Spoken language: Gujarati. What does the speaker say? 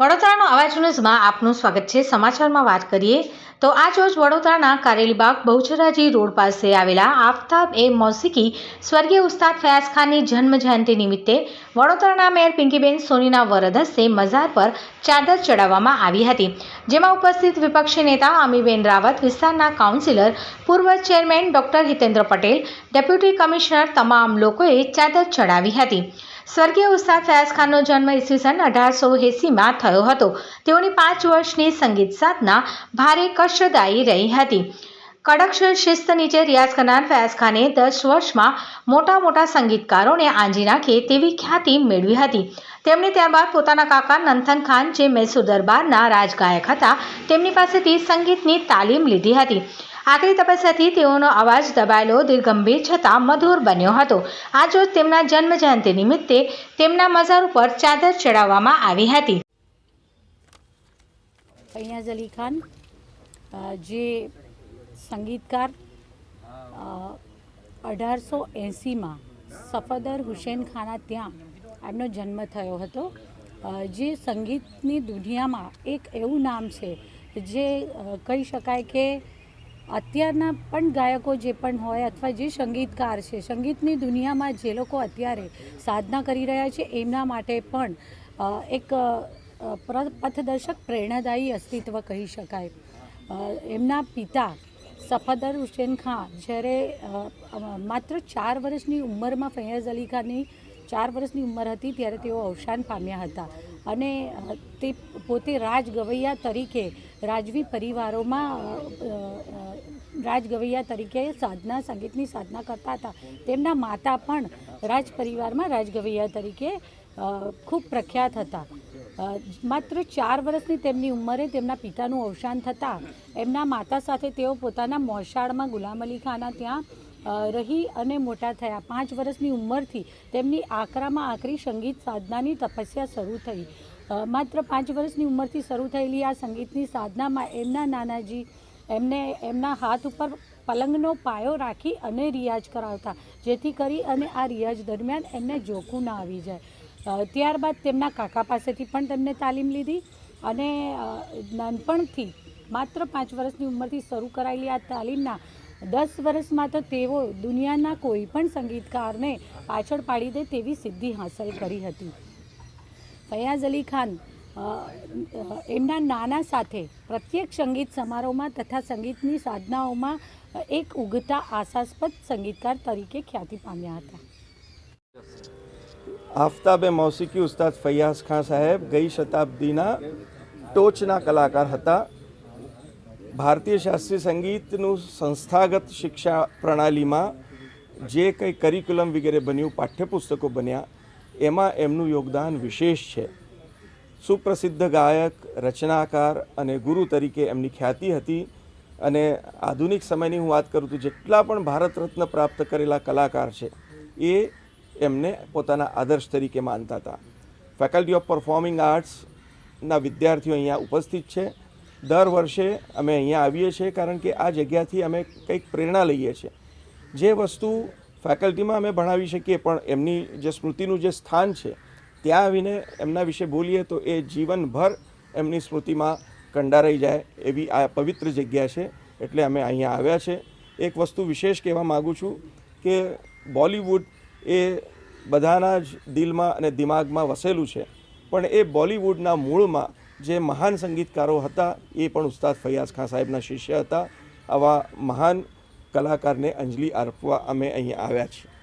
વડોદરાનો અવાજ ન્યૂઝમાં આપનું સ્વાગત છે. સમાચારમાં વાત કરીએ તો આજ રોજ વડોદરાના કારેલીબાગ બહુચરાજી રોડ પાસે આવેલા આફતાબ એ મોસિકી સ્વર્ગીય ઉસ્તાદ ફયાઝ ખાનની જન્મ જયંતિ નિમિત્તે વડોદરાના મેયર પિંકીબેન સોનીના વરદ હસ્તે મઝાર પર ચાદર ચડાવવામાં આવી હતી. જેમાં ઉપસ્થિત વિપક્ષી નેતા અમીબેન રાવત, વિસ્તારના કાઉન્સિલર, પૂર્વ chairman doctor Hitendra Patel, deputy commissioner તમામ લોકોએ ચાદર ચડાવી હતી. સ્વર્ગીય ઉસ્તાદ ફયાઝ ખાનનો જન્મ ઈસવીસન અઢારસો એંસીમાં થયો હતો. તેઓની પાંચ વર્ષની સંગીત સાધના ભારે કષ્ટદાયી રહી હતી. કડક શિસ્ત નીચે રિયાઝ કરનાર ફયાઝ ખાને દસ વર્ષમાં મોટા મોટા સંગીતકારોને આંજી નાખે તેવી ખ્યાતિ મેળવી હતી. તેમણે ત્યારબાદ પોતાના કાકા નંથન ખાન, જે મૈસૂર દરબારના રાજગાયક હતા, તેમની પાસેથી સંગીતની તાલીમ લીધી હતી. આખરી તપસ્યાથી તેઓનો અવાજ દબાયેલો દિલગંભીર છતાં મધુર બન્યો હતો. આજ રોજ તેમના જન્મ જયંતિ નિમિત્તે તેમના મઝાર ઉપર ચાદર ચડાવવામાં આવી હતી. ફૈયાઝ અલી ખાન જે સંગીતકાર અઢારસો એંસીમાં સફદર હુસેન ખાના ત્યાં એમનો જન્મ થયો હતો. જે સંગીતની દુનિયામાં એક એવું નામ છે જે કહી શકાય કે અત્યારના પણ ગાયકો જે પણ હોય અથવા જે સંગીતકાર છે, સંગીતની દુનિયામાં જે લોકો અત્યારે સાધના કરી રહ્યા છે, એમના માટે પણ એક પથદર્શક પ્રેરણાદાયી અસ્તિત્વ કહી શકાય. એમના પિતા સફદર હુસેન ખાન, જ્યારે માત્ર ચાર વર્ષની ઉંમરમાં ફૈયાઝ અલી ખાનની ચાર વર્ષની ઉંમર હતી ત્યારે તેઓ અવસાન પામ્યા હતા. અને તે પોતે રાજગવૈયા તરીકે રાજવી પરિવારોમાં અ, અ, રાજ ગવૈયા તરીકે સાધના સંગીતની સાધના કરતા હતા. તેમના માતા પણ રાજ પરિવારમાં રાજગવૈયા તરીકે ખૂબ પ્રખ્યાત હતા. માત્ર ચાર વર્ષની તેમની ઉંમરે તેમના પિતાનું અવસાન થતાં એમના માતા સાથે તેઓ પોતાના મોસાળમાં ગુલામ અલી ખાના ત્યાં રહી અને મોટા થયા. પાંચ વર્ષની ઉંમરથી તેમની આકરામાં આકરી સંગીત સાધનાની તપસ્યા શરૂ થઈ. માત્ર પાંચ વર્ષની ઉંમરથી શરૂ થયેલી આ સંગીતની સાધનામાં એમના નાનાજી એમને એમના હાથ ઉપર પલંગનો પાયો રાખી અને રિયાઝ કરાવતા, જેથી કરી અને આ રિયાઝ દરમિયાન એમને જોખું ના આવી જાય. ત્યારબાદ તેમના કાકા પાસેથી પણ તેમને તાલીમ લીધી અને નાનપણથી માત્ર પાંચ વર્ષની ઉંમરથી શરૂ કરાયેલી આ તાલીમના દસ વર્ષમાં તો તેઓ દુનિયાના કોઈ પણ સંગીતકારને પાછળ પાડી દે તેવી સિદ્ધિ હાંસલ કરી હતી. ફયાઝ અલી ખાન એમના નાના સાથે પ્રત્યેક સંગીત સમારોહમાં તથા સંગીતની સાધનાઓમાં એક ઉગતા આશાસ્પદ સંગીતકાર તરીકે ખ્યાતિ પામ્યા હતા. આફતાબે મૌસિકી ઉસ્તાદ ફૈયાઝ ખાન સાહેબ ગઈ શતાબ્દીના ટોચના કલાકાર હતા. ભારતીય શાસ્ત્રીય સંગીતનું સંસ્થાગત શિક્ષા પ્રણાલીમાં જે કંઈ કરિક્યુલમ વગેરે બન્યું, પાઠ્યપુસ્તકો બન્યા, એમાં એમનું યોગદાન વિશેષ છે. સુપ્રસિદ્ધ ગાયક, રચનાકાર અને ગુરુ તરીકે એમની ખ્યાતિ હતી અને આધુનિક સમયની હું વાત કરું તો જેટલા પણ ભારત રત્ન પ્રાપ્ત કરેલા કલાકાર છે, એ એમને પોતાના આદર્શ તરીકે માનતા હતા. ફેકલ્ટી ઓફ પરફોર્મિંગ આર્ટ્સના વિદ્યાર્થીઓ અહીંયા ઉપસ્થિત છે. દર વર્ષે અમે અહીંયા આવીએ છીએ કારણ કે આ જગ્યાથી અમે કંઈક પ્રેરણા લઈએ છીએ. જે વસ્તુ ફેકલ્ટીમાં અમે ભણાવી શકીએ પણ એમની જે સ્મૃતિનું જે સ્થાન છે, ત્યાં આવીને એમના વિશે બોલીએ તો એ જીવનભર એમની સ્મૃતિમાં કંડારાઈ જાય એવી આ પવિત્ર જગ્યા છે. એટલે અમે અહીંયા આવ્યા છે. એક વસ્તુ વિશેષ કહેવા માગું છું કે બોલિવૂડ એ બધાના જ દિલમાં અને દિમાગમાં વસેલું છે. પણ એ બોલિવૂડના મૂળમાં જે મહાન સંગીતકારો હતા, એ પણ ઉસ્તાદ ફૈયાઝ ખાન સાહેબના શિષ્ય હતા. આવા મહાન કલાકારને અંજલિ અર્પવા અમે અહીં આવ્યા છીએ.